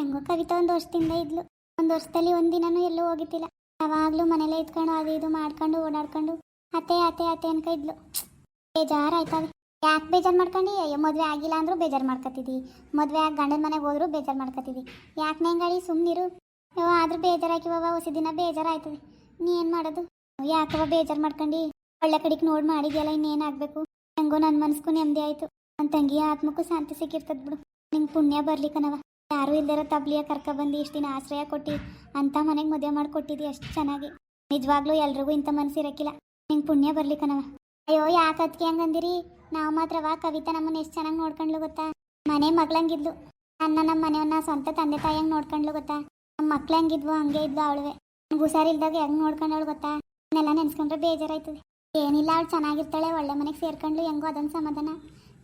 ಹೆಂಗೋ ಕವಿತಾ ಒಂದು ವರ್ಷದಿಂದ ಇದ್ಲು. ಒಂದು ವರ್ಷದಲ್ಲಿ ಒಂದಿನೂ ಎಲ್ಲೂ ಹೋಗಿದ್ದಿಲ್ಲ. ಯಾವಾಗಲೂ ಮನೇಲೆ ಇದ್ಕೊಂಡು ಅದು ಇದು ಮಾಡ್ಕೊಂಡು ಓಡಾಡ್ಕೊಂಡು ಅತ್ತೆ ಅತ್ತೆ ಅತ್ತೆ ಅನ್ಕ ಇದ್ಲು ಬೇಜಾರು ಆಯ್ತಾವೆ ಯಾಕೆ ಬೇಜಾರು ಮಾಡ್ಕೊಂಡು? ಅಯ್ಯೋ, ಮದುವೆ ಆಗಿಲ್ಲ ಅಂದ್ರು ಬೇಜಾರು ಮಾಡ್ಕೊತಿದ್ದಿ. ಮದುವೆ ಆಗಿ ಗಂಡನ ಮನೆಗೆ ಹೋದ್ರು ಬೇಜಾರು ಮಾಡ್ಕೊತಿದ್ದಿ. ಯಾಕೆ ನಂಗಳಿ ಸುಮ್ಮನಿರು ಅಯ್ಯೋ ಆದ್ರೂ ಬೇಜಾರಾಕಿವವ ಹೊಸ ದಿನ ಬೇಜಾರಾಯ್ತದೆ. ನೀ ಏನು ಮಾಡೋದು? ಯಾಕವ ಬೇಜಾರು ಮಾಡ್ಕೊಂಡು? ಒಳ್ಳೆ ಕಡೆಗೆ ನೋಡಿ ಮಾಡಿದ್ಯಲ್ಲ ಇನ್ನೇನಾಗಬೇಕು ಹೆಂಗೋ ನನ್ನ ಮನಸ್ಗೂ ನೆಮ್ಮದಿ ಆಯಿತು. ನನ್ನ ತಂಗಿ ಆತ್ಮಕ್ಕೂ ಶಾಂತಿ ಸಿಕ್ಕಿರ್ತದ ಬಿಡು. ನಿಂಗೆ ಪುಣ್ಯ ಬರ್ಲಿಕ್ಕನವ ಯಾರೂ ಇಲ್ದಿರೋ ತಬ್ಲಿಯ ಕರ್ಕ ಬಂದು ಇಷ್ಟು ದಿನ ಆಶ್ರಯ ಕೊಟ್ಟಿ ಅಂತ ಮನೆಗೆ ಮದುವೆ ಮಾಡಿಕೊಟ್ಟಿದ್ದಿ ಅಷ್ಟು ಚೆನ್ನಾಗಿ. ನಿಜವಾಗ್ಲೂ ಎಲ್ರಿಗೂ ಇಂಥ ಮನಸ್ಸಿರಕ್ಕಿಲ್ಲ ನಿಂಗೆ ಪುಣ್ಯ ಬರ್ಲಿಕ್ಕನವ ಅಯ್ಯೋ, ಯಾಕೆ ಅದಕ್ಕೆ ಹಂಗಂದಿರಿ? ನಾವು ಮಾತ್ರವ ಕವಿತಾ ನಮ್ಮನ್ನ ಎಷ್ಟು ಚೆನ್ನಾಗಿ ನೋಡ್ಕೊಂಡ್ಲು ಗೊತ್ತಾ? ಮನೆ ಮಗ್ಳಂಗಿದ್ಲು. ಅನ್ನ ನಮ್ಮ ಮನೆಯನ್ನ ಸ್ವಂತ ತಂದೆ ತಾಯಿ ಹೆಂಗ್ ನೋಡ್ಕೊಂಡ್ಲು ಗೊತ್ತಾ? ನಮ್ಮ ಮಕ್ಳು ಹಂಗಿದ್ವು ಹಂಗೆ ಇದ್ವು ಅವಳುವೆ. ಹುಷಾರಿಲ್ದಾಗ ಹೆಂಗೆ ನೋಡ್ಕೊಂಡವಳು ಗೊತ್ತಾ? ನೆಲ್ಲ ನೆನ್ಸ್ಕೊಂಡ್ರೆ ಬೇಜಾರಾಯ್ತದೆ. ಏನಿಲ್ಲ, ಅವಳು ಚೆನ್ನಾಗಿರ್ತಾಳೆ, ಒಳ್ಳೆ ಮನೆಗೆ ಸೇರ್ಕೊಂಡ್ಲು ಹೆಂಗೋ ಅದೊಂದು ಸಮಾಧಾನ.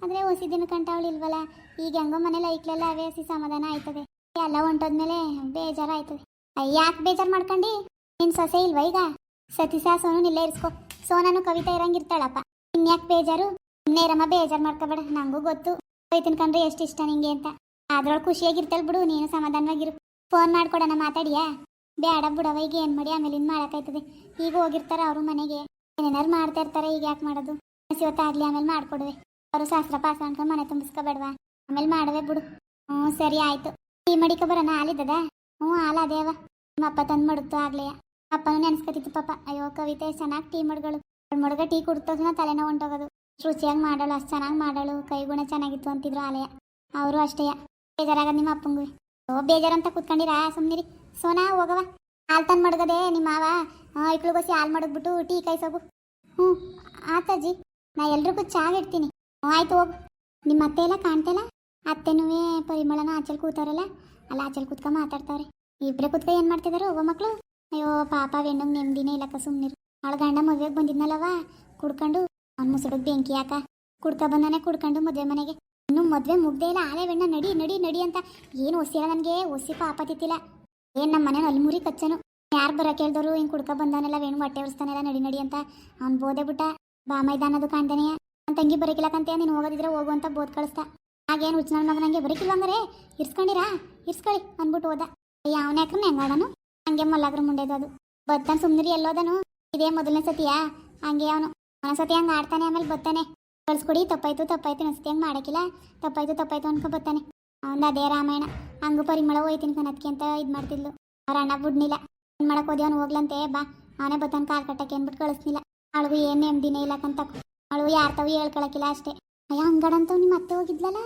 ಆದರೆ ಹೊಸಿದಿನ ದಿನ ಕಂಟ ಇಲ್ವಲ್ಲ? ಈಗ ಹೆಂಗೋ ಮನೇಲಿ ಐಕ್ಲೆಲ್ಲ ಅವೇ ಹಸಿ ಸಮಾಧಾನ ಆಯ್ತದೆ. ಎಲ್ಲ ಹೊಂಟೋದ್ಮೇಲೆ ಬೇಜಾರಾಯ್ತದೆ. ಯಾಕೆ ಬೇಜಾರು ಮಾಡ್ಕೊಂಡು? ನಿನ್ ಸೊಸೆ ಇಲ್ವಾ ಈಗ? ಸತೀಸ ಸೋನು ಇಲ್ಲೇ ಇರಿಸ್ಕೊ. ಸೋನನು ಕವಿತಾ ಇರಂಗಿರ್ತಾಳಪ್ಪ ಇನ್ಯಾಕೆ ಬೇಜಾರು? ನೇರಮ್ಮ ಬೇಜಾರು ಮಾಡ್ಕೋಬೇಡ. ನಂಗೂ ಗೊತ್ತು. ಹೋಯ್ತಿನ ಕಂಡ್ರೆ ಎಷ್ಟು ಇಷ್ಟ ನಿಂಗೆ ಅಂತ. ಅದ್ರೊಳಗೆ ಖುಷಿಯಾಗಿರ್ತಾಳೆ ಬಿಡು, ನೀನು ಸಮಾಧಾನವಾಗಿರು. ಫೋನ್ ಮಾಡ್ಕೊಡೋಣ, ಮಾತಾಡಿಯಾ? ಬೇಡ ಬಿಡವ ಈಗ ಏನು ಮಾಡಿ? ಇನ್ನು ಮಾಡೋಕ್ಕಾಯ್ತದೆ. ಈಗ ಹೋಗಿರ್ತಾರೆ ಅವರು ಮನೆಗೆ. ಏನೇನಾರು ಮಾಡ್ತಾ ಇರ್ತಾರೆ, ಈಗ ಯಾಕೆ ಮಾಡೋದು? ಇವತ್ತಾಗಲಿ ಆಮೇಲೆ ಮಾಡ್ಕೊಡುವೆ. ಅವರು ಶಾಸ್ತ್ರ ಪಾಸ ಅನ್ಕೊಂಡು ಮನೆ ತುಂಬಿಸ್ಕೋಬೇಡವಾ. ಆಮೇಲೆ ಮಾಡುವೆ ಬಿಡು. ಹ್ಞೂ, ಸರಿ ಆಯಿತು. ಟೀ ಮಡಿಕ ಬರೋಣ ಹಾಲಿದ್ದದ ಹ್ಞೂ, ಹಾಲು ಅದೇವ ನಿಮ್ಮ ಅಪ್ಪ ತಂದು ಮಡುತ್ತು ಆಗ್ಲೇ ಅಪ್ಪನೂ ನೆನೆಸ್ಕೊತಿತ್ತು ಪಾಪ. ಅಯ್ಯೋ, ಕವಿತೆ, ಚೆನ್ನಾಗಿ ಟೀ ಮಡ್ಗಳು. ಮಡ್ಗ ಟೀ ಕುಡ್ತೋದ್ನ ತಲೆನೋವು ಹೊಂಟೋಗೋದು. ರುಚಿಯಾಗಿ ಮಾಡಳು, ಅಷ್ಟು ಚೆನ್ನಾಗಿ ಮಾಡಳು. ಕೈಗುಣ ಚೆನ್ನಾಗಿತ್ತು ಅಂತಿದ್ರು ಆಲಯ. ಅವರು ಅಷ್ಟೇ ಬೇಜಾರಾಗ ನಿಮ್ಮ ಅಪ್ಪಂಗು. ಓ, ಬೇಜಾರಂತ ಕುತ್ಕೊಂಡಿರಾ? ಸುಮ್ಮನಿರಿ ಸೋನಾ ಹೋಗವ ಹಾಲ್ ತಂದು ಮಡಗದೆ, ನಿಮ್ಮ ಮಾವ. ಐಕ್ಳಿಗೋಸಿ ಹಾಲು ಮಡಗ್ಬಿಟ್ಟು ಟೀ ಕಾಯಿಸೋಗು ಹ್ಞೂ, ಆತಾಜಿ. ನಾ ಎಲ್ರಿಗೂ ಚಹಾ ಆಯ್ತು. ಹೋಗು ನಿಮ್ಮ ಅತ್ತೆ ಎಲ್ಲ ಕಾಣ್ತಲ್ಲ ಅತ್ತೆನೂ ಪರಿಮಳನ ಆಚಲ್ ಕೂತಾರಲ್ಲ, ಅಲ್ಲ ಆಚೆಲ್ ಕೂತ್ಕ ಮಾತಾಡ್ತಾವ್ರೆ. ಇಬ್ಬರೇ ಕೂತ್ಕ ಏನು ಮಾಡ್ತಿದಾರೆ ಒಬ್ಬ ಮಕ್ಕಳು ಅಯ್ಯೋ, ಪಾಪ ಹೆಣ್ಣಂಗೆ ನೆಮ್ಮದಿನೇ ಇಲ್ಲಕ್ಕ ಸುಮ್ಮನಿರು ಅವಳ ಗಂಡ ಮದುವೆಗೆ ಬಂದಿದ್ನಲ್ಲವ ಕುಡ್ಕೊಂಡು ಅವ್ನ ಮುಸುಡಿಗೆ ಬೆಂಕಿ ಯಾಕ ಕುಡ್ಕ ಬಂದಾನೆ ಕುಡ್ಕೊಂಡು ಮದುವೆ ಮನೆಗೆ. ಇನ್ನು ಮದುವೆ ಮುಗ್ದೇ ಇಲ್ಲ, ಆಲೆ ಬೆಣ್ಣ ನಡಿ ನಡಿ ನಡಿ ಅಂತ ಏನು ಒಸಿಲ್ಲ ನನಗೆ ಒಸಿ ಪಾಪ ತಿತ್ತಿಲ್ಲ. ಏನ್ ನಮ್ಮ ಮನೆ ಅಲ್ಮುರಿ ಮುರಿ ಕಚ್ಚನು? ಯಾರು ಬರ ಕೇಳ್ದವ್ರು ಹಿಂಗೆ ಕುಡ್ಕ ಬಂದಾನೆಲ್ಲ ವೇಣು ಹೊಟ್ಟೆ ಉರಿಸ್ತಾನೆಲ್ಲ ನಡಿ ನಡಿ ಅಂತ ಅವ್ನು ಬೋದೆ ಬಿಟ್ಟ. ಬಾ ಮೈದಾನದು ಕಾಣ್ತಾನೆಯ ತಂಗಿ ಬರಕಿಲ್ಲಕಂತೆ ನೀನು ಹೋಗೋದಿದ್ರೆ ಹೋಗು ಅಂತ ಬೋದ್ ಕಳ್ಸ್ತಾ ಹಾಗೇನು ಹುಚ್ಚ ನನ್ನ ಮಗನಂಗೆ ಬರಕಿಲ್ಲ ಅಂದರೆ ಇರ್ಸ್ಕೊಂಡಿರಾ? ಇರ್ಸ್ಕೊಳ್ಳಿ ಅಂದ್ಬಿಟ್ಟು ಹೋದ. ಯಾವನೇ ಯಾಕ್ರನ್ನ ಹೆಂಗಾಡನು? ಹಂಗೆ ಮಲ್ಲಾಗ್ರ ಮುಂಡೆದು ಅದು. ಬತ್ತಾನ ಸುಮ್ಮನಿರಿ ಎಲ್ಲೋದನು ಇದೇ ಮೊದಲನೇ ಸತಿಯಾ? ಹಂಗೆ ಅವನು. ಒಂದ್ಸತಿ ಹಂಗೆ ಆಡ್ತಾನೆ, ಆಮೇಲೆ ಬತ್ತಾನೆ. ಕಳ್ಸ್ಕೊಡಿ, ತಪ್ಪಾಯ್ತು ತಪ್ಪಾಯ್ತು ಇನ್ನೊಂದ್ಸತಿ ಹಂಗೆ ಮಾಡಕ್ಕಿಲ್ಲ ತಪ್ಪಾಯ್ತು ತಪ್ಪಾಯ್ತು ಅನ್ಕೊ ಬತ್ತಾನೆ. ಅವನ ಅದೇ ರಾಮಾಯಣ. ಹಂಗು ಪರಿಮಳ ಹೋಯ್ತೀನಿ ಕನತ್ಕೆ ಅಂತ ಇದು ಮಾಡ್ತಿದ್ಲು. ಅವ್ರ ಅಣ್ಣ ಬಿಡ್ನಿಲ್ಲ. ಏನು ಮಾಡಕ್ ಹೋದಿ ಹೋಗ್ಲಂತೆ, ಬಾ. ಅವನೇ ಬತ್ತಾನ ಕಾಲ್ ಕಟ್ಟಕ್ಕೆ ಅಂದ್ಬಿಟ್ಟು ಕಳಿಸ್ನಿಲ್ಲ. ಅವಳಿಗೂ ಏನು ನೆಮ್ಮದಿನೇ ಇಲ್ಲಕಂತ ಅವಳು ಯಾರ ತಾವು ಹೇಳ್ಕೊಳಕಿಲ್ಲ ಅಷ್ಟೇ. ಅಯ್ಯ ಹಂಗಡಂತ ನಿಮ್ಮ ಅತ್ತೆ ಹೋಗಿದ್ಲಲ್ಲ?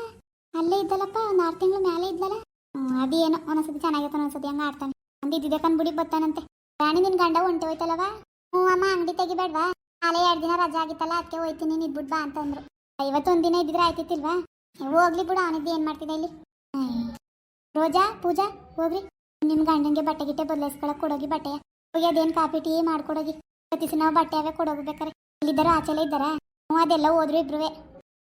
ಅಲ್ಲೇ ಇದ್ದಲ್ಲಪ್ಪ, ಒಂದು ಆರು ತಿಂಗಳು ಮೇಲೆ ಇದ್ಲಲ್ಲ? ಅದೇನೋ ಒಂದೊಂದ್ಸತಿ ಚೆನ್ನಾಗಿತ್ತು, ಒಂದೊಂದ್ಸತಿ ಹಂಗೆ ಆಡ್ತಾನೆ. ಅಂದಿದ್ದೆ ಕಂದ್ಬಿಡಿ ಬತ್ತಾನಂತೆ ರಾಣಿ, ನಿನ್ ಗಂಡ ಹೊಂಟೆ ಹೋಯ್ತಲ್ಲವ ಹ್ಞೂ ಅಮ್ಮ, ಅಂಗಡಿ ತೆಗಿಬೇಡ್ವಾ? ಅಲ್ಲೇ ಎರಡು ದಿನ ರಜಾ ಆಗಿತ್ತಲ್ಲ ಅದಕ್ಕೆ ಹೋಯ್ತೀನಿ, ನೀನು ಇದ್ಬಿಡ್ ಬಾ ಅಂತಂದ್ರು. ಐವತ್ತೊಂದು ದಿನ ಇದ್ದಿದ್ರೆ ಆಯ್ತಿತ್ತಿಲ್ವಾ? ಹೋಗ್ಲಿ ಬಿಡು, ಅವನಿದ್ದು ಏನು ಮಾಡ್ತಿದ್ದೆ ಇಲ್ಲಿ. ರೋಜಾ, ಪೂಜಾ ಹೋಗ್ರಿ ನಿಮ್ಮ ಗಂಡನಿಗೆ ಬಟ್ಟೆ ಗಿಟ್ಟೆ ಬದಲಾಯಿಸ್ಕೊಳಕ್ ಕೊಡೋಗಿ ಬಟ್ಟೆ ಹೋಗಿ ಅದೇನು ಕಾಪಿ ಟೀ ಮಾಡ್ಕೊಡೋಗಿ. ಪ್ರತಿ ಸಿನ ನಾವು ಬಟ್ಟೆ ಅವೇ ಕೊಡೋಗ್ಬೇಕಾರೆ ಇಲ್ಲಿದ್ದಾರೋ ಆಚೆಲ್ಲ ಇದ್ದಾರಾ? ಅದೆಲ್ಲ ಹೋದ್ರು ಇಬ್ರುವೆ.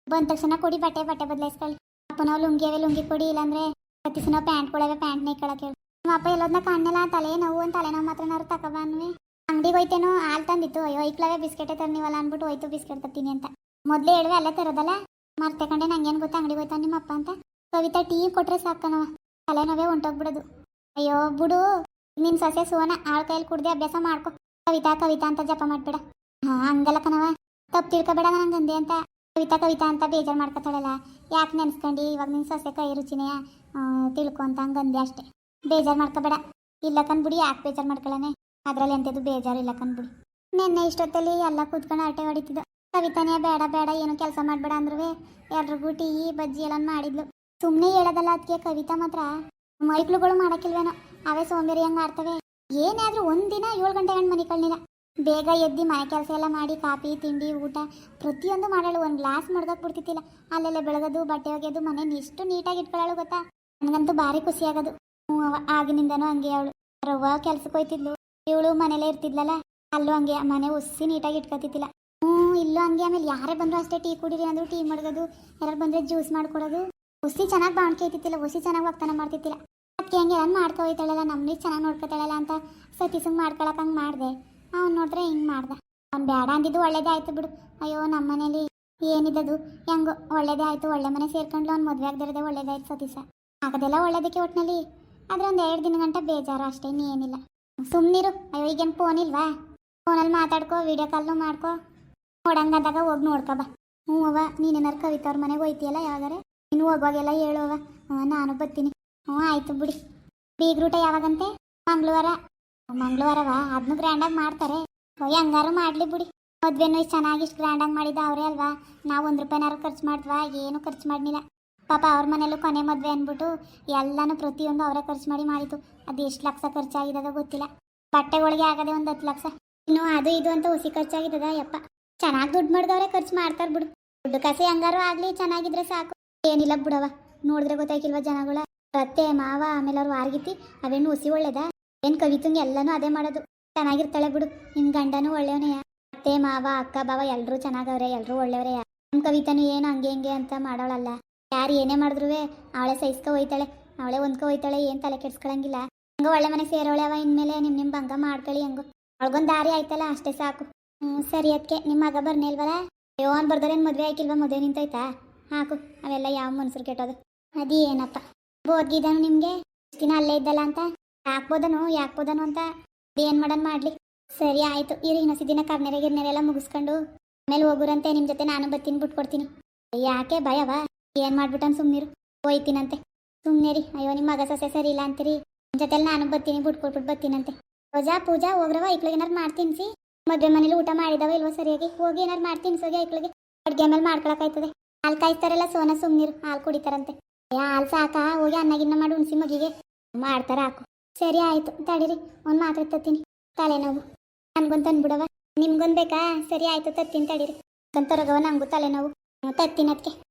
ಬಂದ ತಕ್ಷಣ ಕೊಡಿ ಬಟ್ಟೆ ಬಟ್ಟೆ ಬದಲಾಯಿಸ್ಕೊಳ್ಳಿ. ಅಪ್ಪ ನಾವು ಲುಂಗಿ ಅವೇ, ಲುಂಗಿ ಕೊಡಿ, ಇಲ್ಲಾಂದ್ರೆ ಪ್ರತಿ ಸಲ ಪ್ಯಾಂಟ್ ಕೊಡವೆ ಪ್ಯಾಂಟ್ ನೇಕೊಳಕ್ಕೆ ಹೇಳಿ. ನಮ್ಮ ಅಪ್ಪ ಎಲ್ಲೋದ್ನ ಕಾಣಲ್ಲ ತಲೆ ನೋವು ಅಂತ ತಲೆ ನೋವು ಮಾತ್ರ ನಾರು ತಗೊಬನ್ವಿ ಅಂಗಡಿಗೆ ಹೋಯ್ತೇನೋ, ಹಾಲು ತಂದಿತ್ತು. ಅಯ್ಯೋ ಐಕ್ಲವೇ ಬಿಸ್ಕೆಟೇ ತರ್ನಿವಲ್ಲ ಅಂದ್ಬಿಟ್ಟು ಹೋಯ್ತು ಬಿಸ್ಕೆಟ್ ತರ್ತೀನಿ ಅಂತ. ಮೊದಲೇ ಹೇಳುವೆ, ಅಲ್ಲೇ ತರೋದಲ್ಲ? ಮರ್ತಕಂಡೆ ನಂಗೇನ್ ಗೊತ್ತಾ ಅಂಗಡಿಗೆ ಹೋಯ್ತಾನ ನಿಮ್ಮ ಅಪ್ಪ ಅಂತ? ಕವಿತಾ ಟೀ ಕೊಟ್ರೆ ಸಾಕನವ. ತಲೆನೋವೇ ಹೊಂಟೋಗ್ಬಿಡೋದು ಅಯ್ಯೋ, ಬಿಡು ನಿನ್ನ ಸೊಸೆ ಸೋನ ಆಳ್ ಕೈಯಲ್ಲಿ ಕುಡ್ದೆ ಅಭ್ಯಾಸ ಮಾಡ್ಕೊ. ಕವಿತಾ ಕವಿತಾ ಅಂತ ಜಪ ಮಾಡ್ಬೇಡ. ಹಾ, ಹಂಗಲ್ಲ ಕಣವ ತಪ್ಪು ತಿಳ್ಕೊಬೇಡ ನಂಗೆ ಅಂದೆ ಅಂತ. ಕವಿತಾ ಕವಿತಾ ಅಂತ ಬೇಜಾರು ಮಾಡ್ಕೊತಾಳಲ್ಲ. ಯಾಕೆ ನೆನ್ಸ್ಕೊಂಡು? ಇವಾಗ ನಿನ್ ಸೊಸೆ ಕೈ ರುಚಿನೇ ತಿಳ್ಕೊ ಅಂತ ಹಂಗಂದೆ ಅಷ್ಟೇ. ಬೇಜಾರು ಮಾಡ್ಕೋಬೇಡ. ಇಲ್ಲ ಕಂದ್ಬಿಡಿ, ಯಾಕೆ ಬೇಜಾರು ಮಾಡ್ಕೊಳ್ಳನೆ ಅದ್ರಲ್ಲಿ ಎಂಥದ್ದು ಬೇಜಾರು ಇಲ್ಲ ಕಂದ್ಬಿಡಿ. ನಿನ್ನೆ ಇಷ್ಟೊತ್ತಲ್ಲಿ ಎಲ್ಲ ಕೂತ್ಕೊಂಡು ಆಟೆ ಹೊಡಿತಿದ್ದು ಕವಿತಾನೇ, ಬೇಡ ಬೇಡ, ಏನು ಕೆಲಸ ಮಾಡಬೇಡ ಅಂದ್ರೂ ಎಲ್ರಿಗೂ ಟೀ, ಬಜ್ಜಿ ಎಲ್ಲ ಮಾಡಿದ್ಲು. ಸುಮ್ಮನೆ ಹೇಳೋದಲ್ಲ ಅದಕ್ಕೆ ಕವಿತಾ ಮಾತ್ರ. ಮೈಕ್ಳುಗಳು ಮಾಡಕ್ಕಿಲ್ವೇನೋ? ಅವೇ ಸೋಂಬೇರಿ ಹಂಗೆ ಆಡ್ತವೆ. ಏನಾದ್ರೂ ಒಂದಿನ ಏಳು ಗಂಟೆ ಗಂಡು ಮನೆ ಕಳ್ನಿಲ್ಲ ಬೇಗ ಎದ್ದು ಮನೆ ಕೆಲಸ ಎಲ್ಲ ಮಾಡಿ, ಕಾಫಿ, ತಿಂಡಿ, ಊಟ, ಪ್ರತಿಯೊಂದು ಮಾಡಲು ಒಂದು ಗ್ಲಾಸ್ ಮಡ್ಗಕ್ಕೆ ಬಿಡ್ತಿತ್ತಿಲ್ಲ ಅಲ್ಲೆಲ್ಲ ಬೆಳಗೋದು, ಬಟ್ಟೆ ಒಗೆಯೋದು ಮನೆ ಎಷ್ಟು ನೀಟಾಗಿ ಇಟ್ಕೊಳ್ಳಾಳು ಗೊತ್ತಾ? ನನಗಂತೂ ಭಾರಿ ಖುಷಿ ಆಗೋದು. ಆಗಿನಿಂದನೂ ಹಂಗೆ ಅವಳು. ರವ್ವ ಕೆಲ್ಸಕ್ಕೆ ಹೋಯ್ತಿದ್ಲು. ಇವಳು ಮನೇಲೇ ಇರ್ತಿದ್ಲಲ್ಲ, ಅಲ್ಲೂ ಹಂಗೆ ಮನೆ ಉಸಿ ನೀಟಾಗಿ ಇಟ್ಕೊತಿದ್ದಿಲ್ಲ. ಹ್ಞೂ ಇಲ್ಲೂ ಹಂಗೆ ಆಮೇಲೆ ಯಾರೇ ಬಂದರೂ ಅಷ್ಟೇ ಟೀ ಕುಡೀರಿ ಅಂದರು, ಟೀ ಮಡ್ಗೋದು ಯಾರು ಬಂದರೆ ಜ್ಯೂಸ್ ಮಾಡ್ಕೊಡೋದು. ಉಸಿ ಚೆನ್ನಾಗಿ ಬಾಣ್ಕೆ ಐತಿತ್ತಿಲ್ಲ ಉಸಿ ಚೆನ್ನಾಗಿ ವಾಗ್ತಾನ ಮಾಡ್ತಿತ್ತಿಲ್ಲ ಅದಕ್ಕೆ ಹಂಗೆ ನಾನು ಮಾಡ್ಕೊ ಹೋಯ್ತಾಳಲ್ಲ ನಮ್ಮನ್ನ ಚೆನ್ನಾಗಿ ನೋಡ್ಕೊತಾಳಲ್ಲ ಅಂತ ಸತೀಸಂಗೆ ಮಾಡ್ಕೊಳಕ್ಕೆ ಹಂಗೆ ಮಾಡಿದೆ. ಅವ್ನು ನೋಡಿದ್ರೆ ಹಿಂಗೆ ಮಾಡ್ದೆ. ಅವ್ನು ಬೇಡ ಅಂದಿದ್ದು ಒಳ್ಳೇದೇ ಬಿಡು. ಅಯ್ಯೋ ನಮ್ಮ ಮನೇಲಿ ಏನಿದ್ದದು ಹೆಂಗೋ, ಒಳ್ಳೇದೇ ಆಯ್ತು, ಒಳ್ಳೆ ಮನೆ ಸೇರ್ಕೊಂಡ್ಲು ಅವ್ನು ಮದುವೆ ಆಗದಿರದೆ ಒಳ್ಳೇದಾಯ್ತು ಸತೀಸ ಆಗದೆಲ್ಲ ಒಳ್ಳೇದಕ್ಕೆ ಒಟ್ಟಿನಲ್ಲಿ ಆದ್ರೆ ಒಂದು ಎರಡು ದಿನ ಗಂಟ ಬೇಜಾರು ಅಷ್ಟೇ ಇನ್ನೇನಿಲ್ಲ ಸುಮ್ಮನಿರು ಅಯ್ಯೋ, ಈಗೇನು ಫೋನ್ ಇಲ್ವಾ? ಫೋನಲ್ಲಿ ಮಾತಾಡ್ಕೋ ವಿಡಿಯೋ ಕಾಲ್ನು ಮಾಡ್ಕೋ. ನೋಡಂಗಾದಾಗ ಹೋಗಿ ನೋಡ್ಕೊ ಬಾ. ಹ್ಞೂ ಅವ್ವ ನೀನೇನಾರು ಕವಿತವ್ರ ಮನೆಗೆ ಹೋಯ್ತಿಯಲ್ಲ ಯಾವಾಗಾರೆ? ನೀನು ಹೋಗುವಾಗೆಲ್ಲ ಹೇಳುವ ನಾನು ಬರ್ತೀನಿ. ಹ್ಞೂ, ಆಯ್ತು ಬಿಡಿ. ಬೀಗ್ರೂಟ ಯಾವಾಗಂತೆ? ಮಂಗಳವಾರ. ಮಂಗಳವಾರವಾ? ಅದನ್ನು ಗ್ರ್ಯಾಂಡಾಗಿ ಮಾಡ್ತಾರೆ. ಓ, ಹಂಗಾರು ಮಾಡ್ಲಿ ಬಿಡಿ. ಮದ್ವೆನೂ ಇಷ್ಟು ಚೆನ್ನಾಗಿ ಇಷ್ಟು ಗ್ರ್ಯಾಂಡಾಗಿ ಮಾಡಿದ ಅವರೇ ಅಲ್ವಾ? ನಾವು ಒಂದು ರೂಪಾಯಿನಾರು ಖರ್ಚು ಮಾಡಿದ್ವಾ? ಏನು ಖರ್ಚು ಮಾಡಲಿಲ್ಲ. ಪಾಪ ಅವ್ರ ಮನೇಲೂ ಕೊನೆ ಮದುವೆ ಅಂದ್ಬಿಟ್ಟು ಎಲ್ಲನೂ ಪ್ರತಿಯೊಂದು ಅವರೇ ಖರ್ಚು ಮಾಡಿ ಮಾಡಿತು ಅದು ಎಷ್ಟು ಲಕ್ಷ ಖರ್ಚಾಗಿದ್ದಾಗ ಗೊತ್ತಿಲ್ಲ. ಬಟ್ಟೆಗಳಿಗೆ ಆಗದೆ ಒಂದು ಹತ್ತು ಲಕ್ಷ. ಇನ್ನು ಅದು ಇದು ಅಂತ ಹುಸಿ ಖರ್ಚಾಗಿದ್ದದ ಯಪ್ಪ. ಚೆನ್ನಾಗಿ ದುಡ್ಡು ಮಾಡಿದವ್ರೆ ಖರ್ಚು ಮಾಡ್ತಾರೆ ಬಿಡು. ದುಡ್ಡು ಕಸಿ ಹಂಗಾರು ಆಗಲಿ ಚೆನ್ನಾಗಿದ್ರೆ ಸಾಕು. ಏನಿಲ್ಲ ಬಿಡವ ನೋಡಿದ್ರೆ ಗೊತ್ತಾಗಿಲ್ವ ಜನಗಳ? ಅತ್ತೆ ಮಾವ ಆಮೇಲೆ ಅವ್ರು ವಾರ್ಗಿತಿ ಅವೇನು ಹುಸಿ ಒಳ್ಳೇದ? ಏನು ಕವಿತಂಗೆ ಎಲ್ಲಾನು ಅದೇ ಮಾಡೋದು. ಚೆನ್ನಾಗಿರ್ತಾಳೆ ಬಿಡು. ನಿನ್ನ ಗಂಡನೂ ಒಳ್ಳೆಯವನೇ. ಅತ್ತೆ, ಮಾವ, ಅಕ್ಕ, ಬಾವ ಎಲ್ಲರೂ ಚೆನ್ನಾಗವ್ರೆ ಎಲ್ಲರೂ ಒಳ್ಳೆಯವರೇ. ನಮ್ಮ ಕವಿತನು ಏನು ಹಂಗೆ ಹಿಂಗೆ ಅಂತ ಮಾಡೋಳಲ್ಲ. ಯಾರು ಏನೇ ಮಾಡಿದ್ರು ಅವಳೆ ಸಹಿಸ್ಕೊ ಹೋಯ್ತಾಳೆ. ಅವಳೆ ಹೊಂದ್ಕೊ ಹೋಯ್ತಾಳೆ. ಏನ್ ತಲೆ ಕೆಡ್ಸ್ಕೊಳಂಗಿಲ್ಲ. ಹಂಗ ಒಳ್ಳೆ ಮನೆ ಸೇರೋಳೆ ಅವ ಇನ್ಮೇಲೆ. ನಿಮ್ಮ ನಿಮ್ಮ ಬಂಗ ಮಾಡ್ಕೊಳ್ಳಿ ಹಂಗು. ಅವಳಗೊಂದ್ ದಾರಿ ಆಯ್ತಲ್ಲ, ಅಷ್ಟೇ ಸಾಕು. ಹ್ಮ್, ಸರಿ ಅದಕ್ಕೆ ನಿಮ್ಮ ಮಗ ಬರ್ನೇಲ್ವಲ್ಲ ಅಯ್ಯೋ, ಅವ್ನು ಬರ್ದಾರೇನು ಮದುವೆ ಆಯ್ಕಿಲ್ವಾ? ಮದುವೆ ನಿಂತೈತಾ ಹಾಕು. ಅವೆಲ್ಲ ಯಾವ ಮನ್ಸರು ಕೆಟ್ಟೋದು. ಅದೇನಪ್ಪ. ಬೋರ್ಗಿದನು ನಿಮಗೆ? ದಿನ ಅಲ್ಲೇ ಇದ್ದಲ್ಲ ಅಂತ? ಯಾಕ್ಬೋದನು ಯಾಕ್ಬೋದನು ಅಂತ ಏನ್ ಮಾಡೋಣ ಮಾಡ್ಲಿ. ಸರಿ ಆಯ್ತು, ಇರಿ ಇನ್ನೊಸಿ ದಿನ ಕರ್ನೆರೆ ಗಿರ್ನೆರೆಲ್ಲ ಮುಗಿಸ್ಕೊಂಡು ಆಮೇಲೆ ಹೋಗುರಂತೆ ನಿಮ್ಮ ಜೊತೆ ನಾನು ಬರ್ತೀನಿ, ಬಿಟ್ಕೊಡ್ತೀನಿ. ಯಾಕೆ ಭಯವ? ಏನ್ ಮಾಡ್ಬಿಟ್ಟನ್ ಸುಮ್ಮನಿರು ಹೋಯ್ತೀನಂತೆ. ಸುಮ್ಮನೆ ರೀ ಅಯ್ಯೋ ನಿಮ್ಮ ಮಗ ಸೊಸೆ ಸರಿ ಇಲ್ಲ ಅಂತೀರಿ. ನಿಮ್ಮ ಜೊತೆ ನಾನು ಬತ್ತೀನಿ ಬಿಟ್ಕೊಟ್ಬಿಟ್ಟು ಬತ್ತೀನಂತೆ ರೋಜಾ, ಪೂಜಾ, ಹೋಗ್ರವ ಇಕ್ಳಿಗೆ ಏನಾರು ಮಾಡ್ತೀನಿ ಮದುವೆ ಮನೇಲಿ ಊಟ ಮಾಡಿದವ ಇಲ್ವ ಸರಿಯಾಗಿ? ಹೋಗಿ ಏನಾರು ಮಾಡ್ತೀನಿ ಸೋಗಿ ಐಕ್ಳಿಗೆ. ಅಡುಗೆ ಮೇಲೆ ಮಾಡ್ಕೊಳಕಾಯ್ತದೆ. ಹಾಲು ಕಾಯ್ತಾರಲ್ಲ ಸೋನ ಸುಮ್ಮನಿರು ಹಾಲು ಕುಡಿತಾರಂತೆ. ಹಾಲು ಸಾಕಾ? ಹೋಗಿ ಅನ್ನಗಿನ್ನ ಮಾಡಿ, ಉಣ್ಸಿ ಮಗಿಗೆ. ಮಾಡ್ತಾರ ಹಾಕು. ಸರಿ ಆಯ್ತು ತಡೀರಿ. ಒಂದು ಮಾತ್ರೆ ತತ್ತೀನಿ. ತಲೆನೋವು. ನನ್ಗೊಂದು ತಂದ್ಬಿಡವ ನಿಮ್ಗೊಂದು ಬೇಕಾ? ಸರಿ ಆಯ್ತು ತತ್ತೀನಿ ತಡೀರಿ. ತಂತರಗವ ನಂಗೂ ತಲೆನೋವು. ಹ್ಞೂ, ತತ್ತೀನಿ ಅದಕ್ಕೆ